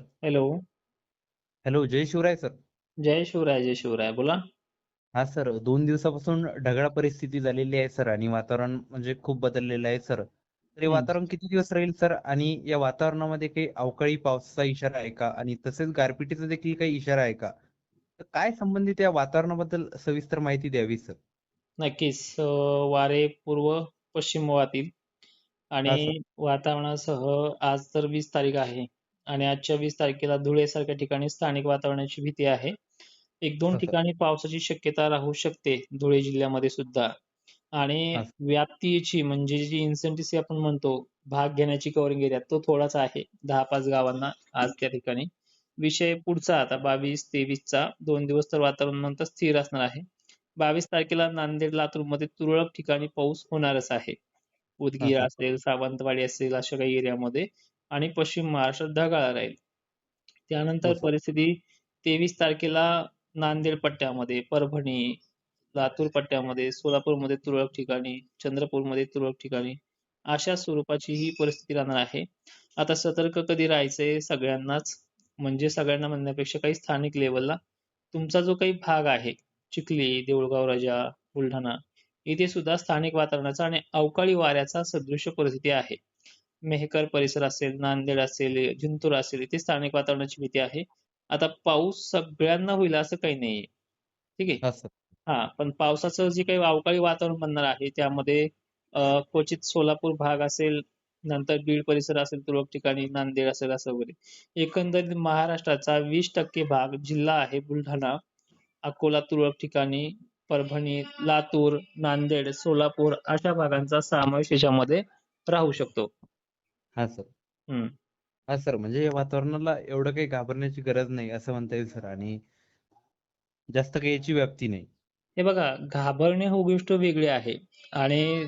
Hello hello जय Shivray sir जय शिवराय जय शिवराय. बोला. हा सर दोन दिवसापासून ढगाळ परिस्थिती झालेली आहे सर आणि वातावरण म्हणजे खूप बदललेलं आहे सर तर हे हम्म. वातावरण किती दिवस राहील सर आणि या वातावरणामध्ये काही अवकाळी पावसाचा इशारा आहे का? आणि तसेच गारपिटीचा देखील काही इशारा आहे का? तर काय संबंधित या वातावरणाबद्दल सविस्तर माहिती द्यावी सर नक्कीच. अं, वारे पूर्व पश्चिम वाहतील. हा आणि सर वातावरणासह आज तर वीस तारीख आहे. आणि आजच्या वीस तारखेला धुळे सारख्या ठिकाणी स्थानिक वातावरणाची भीती आहे. एक दोन ठिकाणी पावसाची शक्यता राहू शकते धुळे जिल्ह्यामध्ये सुद्धा. आणि व्याप्तीची म्हणजे जी इन्सेंटिव्ह आपण म्हणतो भाग घेण्याची कव्हरिंग एरिया तो थोडाच आहे. दहा पाच गावांना आज त्या ठिकाणी. विषय पुढचा आता बावीस तेवीसचा दोन दिवस तर वातावरण नंतर स्थिर असणार आहे. बावीस तारखेला नांदेड लातूरमध्ये तुरळक ठिकाणी पाऊस होणारच आहे. उदगीर असेल सावंतवाडी असेल अशा काही एरियामध्ये आणि पश्चिम महाराष्ट्रात ढगाळ राहील. त्यानंतर हो परिस्थिती तेवीस तारखेला नांदेड पट्ट्यामध्ये परभणी लातूर पट्ट्यामध्ये सोलापूरमध्ये तुरळक ठिकाणी चंद्रपूरमध्ये तुरळक ठिकाणी अशा स्वरूपाची ही परिस्थिती राहणार आहे. आता सतर्क कधी राहायचंय सगळ्यांनाच म्हणजे सगळ्यांना म्हणण्यापेक्षा काही स्थानिक लेवलला तुमचा जो काही भाग आहे चिखली देऊळगाव राजा बुलढाणा इथे सुद्धा स्थानिक वातावरणाचा आणि अवकाळी वाऱ्याचा सदृश्य परिस्थिती आहे. मेहकर परिसर असेल नांदेड असेल जिंतूर असेल इथे स्थानिक वातावरणाची भीती आहे. आता पाऊस सगळ्यांना होईल असं काही नाहीये. ठीक आहे? हा हा पण पावसाचं जे काही अवकाळी वातावरण बनणार आहे त्यामध्ये अं, क्वचित सोलापूर भाग असेल नंतर बीड परिसर असेल तुरळक ठिकाणी नांदेड असेल असं वगैरे. एकंदरीत महाराष्ट्राचा वीस टक्के भाग जिल्हा आहे बुलढाणा अकोला तुरळक ठिकाणी परभणी लातूर नांदेड सोलापूर अशा भागांचा समावेश याच्यामध्ये राहू शकतो. हा सर. हम्म हा सर म्हणजे या वातावरणाला एवढं काही घाबरण्याची गरज नाही असं म्हणता येईल सर आणि जास्त काही याची व्याप्ती नाही. हे बघा घाबरणे ही गोष्ट वेगळी आहे आणि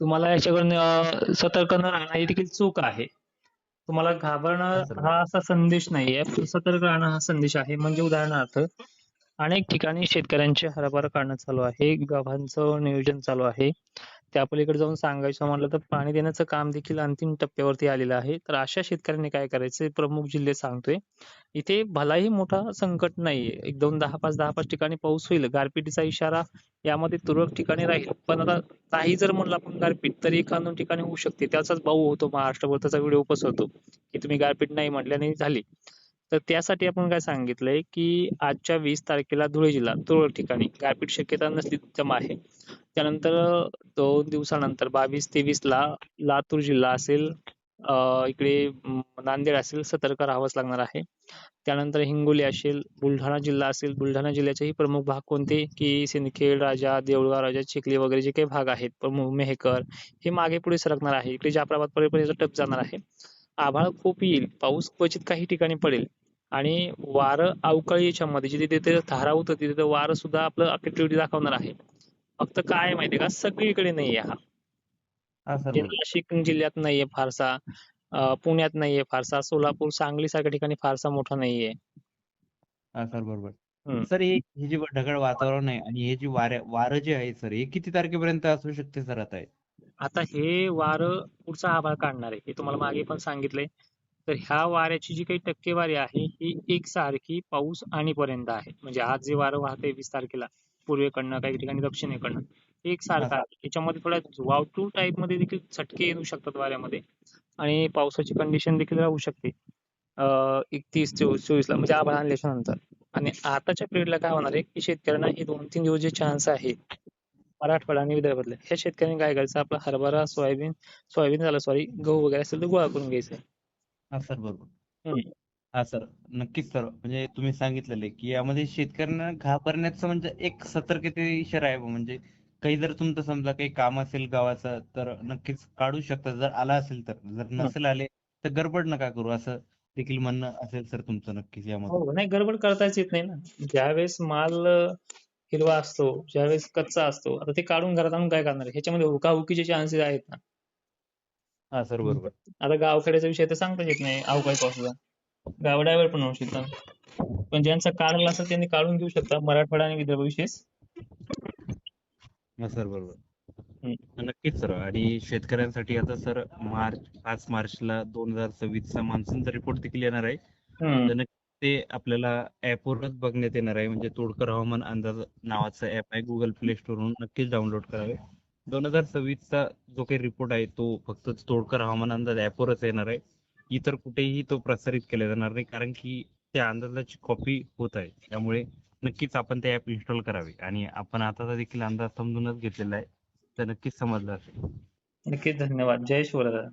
तुम्हाला याच्याकडून अं, सतर्क न राहणं ही देखील चूक आहे. तुम्हाला हा घाबरणं सर. हा असा संदेश नाहीये. सतर्क राहणं हा संदेश आहे. म्हणजे उदाहरणार्थ अनेक ठिकाणी शेतकऱ्यांचे हरभरा काढणं चालू आहे गव्हांचं नियोजन चालू आहे. त्या पलीकडे जाऊन सांगायचं म्हटलं तर पाणी देण्याचं काम देखील अंतिम टप्प्यावरती आलेलं आहे. तर अशा शेतकऱ्यांनी काय करायचं प्रमुख जिल्हे सांगतोय. इथे भलाही मोठा संकट नाहीये. एक दोन दहा पाच दहा पाच ठिकाणी पाऊस होईल. गारपिटीचा इशारा यामध्ये तुरळक ठिकाणी राहील. पण आता काही जर म्हणलं आपण गारपीट तर एक दोन ठिकाणी होऊ शकते. त्याचाच भाऊ होतो. महाराष्ट्रभर त्याचा व्हिडिओ पसरतो. की तुम्ही गारपीट नाही म्हटल्याने झाली. तर त्यासाठी आपण काय सांगितलंय की आजच्या वीस तारखेला धुळे जिल्हा तुरळक ठिकाणी गारपीट शक्यता नसली जमा आहे. त्यानंतर दोन दिवसानंतर बावीस तेवीस ला लातूर जिल्हा असेल इकडे नांदेड असेल सतर्क राहावंच लागणार आहे. त्यानंतर हिंगोली असेल बुलढाणा जिल्हा असेल बुलढाणा जिल्ह्याचेही प्रमुख भाग कोणते? की सिंदखेड राजा देऊळगाव राजा चिखली वगैरे जे काही भाग आहेत प्रमुख मेहकर हे मागे पुढे सरकणार आहे. इकडे जाफराबाद पर्यंत टप जाणार आहे. आभाळ खूप येईल. पाऊस क्वचित काही ठिकाणी पडेल. आणि वारं अवकाळी याच्यामध्ये जिथे तिथे धारा होतं तिथे वारं सुद्धा आपलं ऍक्टिव्हिटी दाखवणार आहे. फक्त काय आहे माहितीये का? सगळीकडे नाहीये हा. नाशिक जिल्ह्यात नाहीये फारसा. पुण्यात नाहीये फारसा. सोलापूर सांगली सारख्या ठिकाणी फारसा मोठा नाहीये. हा सर बरोबर. सर हे जे ढगाळ वातावरण आहे आणि हे जे वाऱ्या वारं जे आहे सर हे किती तारखेपर्यंत असू शकते सर आता? आता हे वारं पुढचा आभाळ काढणार आहे. हे तुम्हाला मागे पण सांगितलंय. तर ह्या वाऱ्याची जी काही टक्केवारी आहे ही एकसारखी पाऊस आणीपर्यंत आहे. म्हणजे आज जे वारं वाहतंय वीस तारखेला पूर्वेकडनं काही ठिकाणी दक्षिणेकडनं एकसारखा आहे. याच्यामध्ये थोड्या वावटू टाईपमध्ये देखील चटके येऊ शकतात वाऱ्यामध्ये आणि पावसाची कंडिशन देखील राहू शकते. एकतीस चोवीस चोवीसला म्हणजे आभाळ आणल्याच्या नंतर आणि आताच्या पिरियडला काय होणार आहे की शेतकऱ्यांना हे दोन तीन दिवस जे चान्स आहे मराठवाडा आणि विदर्भातले ह्या शेतकऱ्यांनी काय करायचं? आपला हरभरा सोयाबीन सोयाबीन झालं सॉरी गहू वगैरे असेल तर गोळा करून घ्यायचं. हा सर बरोबर हम्म. हा सर. नक्कीच सर. म्हणजे तुम्ही सांगितलेलं आहे की यामध्ये शेतकऱ्यांना घाबरण्याचं म्हणजे एक सतर्कते इशारा आहे. म्हणजे काही जर तुमचं समजा काही काम असेल गावाचं तर नक्कीच काढू शकता. जर आला असेल तर. जर नसेल आले तर गडबड नका करू. असं देखील म्हणणं असेल सर तुमचं नक्कीच यामध्ये. हो नाही गडबड करताच येत नाही ना. ज्यावेळेस माल अं, हिरवा असतो ज्यावेळेस कच्चा असतो आता ते काढून घरात आणून काय करणार? आहे ह्याच्यामध्ये हुकाहुकीचे चान्सेस आहेत ना. हा सर बरोबर. आता गावखेड्याचा विषय तर सांगताच येत नाही अवकाळी पावसाचा. गाव डायव्हर पण होऊ शकतात. पण ज्यांचा काढला असेल त्यांनी काढून घेऊ शकता मराठवाडा आणि विदर्भ विशेष. हा सर बरोबर. नक्कीच सर. आणि शेतकऱ्यांसाठी आता सर मार्च पाच मार्चला दोन हजार सव्वीसचा मान्सूनचा रिपोर्ट देखील येणार आहे. ते आपल्याला ऍपवरच बघण्यात येणार आहे. म्हणजे तोडकर हवामान अंदाज नावाचं ऍप आहे गुगल प्ले स्टोरवरून नक्कीच डाउनलोड करावे. दोन हजार सव्वीसचा जो काही रिपोर्ट आहे तो फक्त तोडकर हवामान अंदाज ॲपवरच येणार आहे. इतर कुठेही तो प्रसारित केला जाणार नाही कारण की त्या अंदाजाची कॉपी होत आहे. त्यामुळे नक्कीच आपण ते ऍप इन्स्टॉल करावे. आणि आपण आता देखील अंदाज समजूनच घेतलेला आहे. तर नक्कीच समजलं असेल. नक्कीच धन्यवाद. जय शिवराय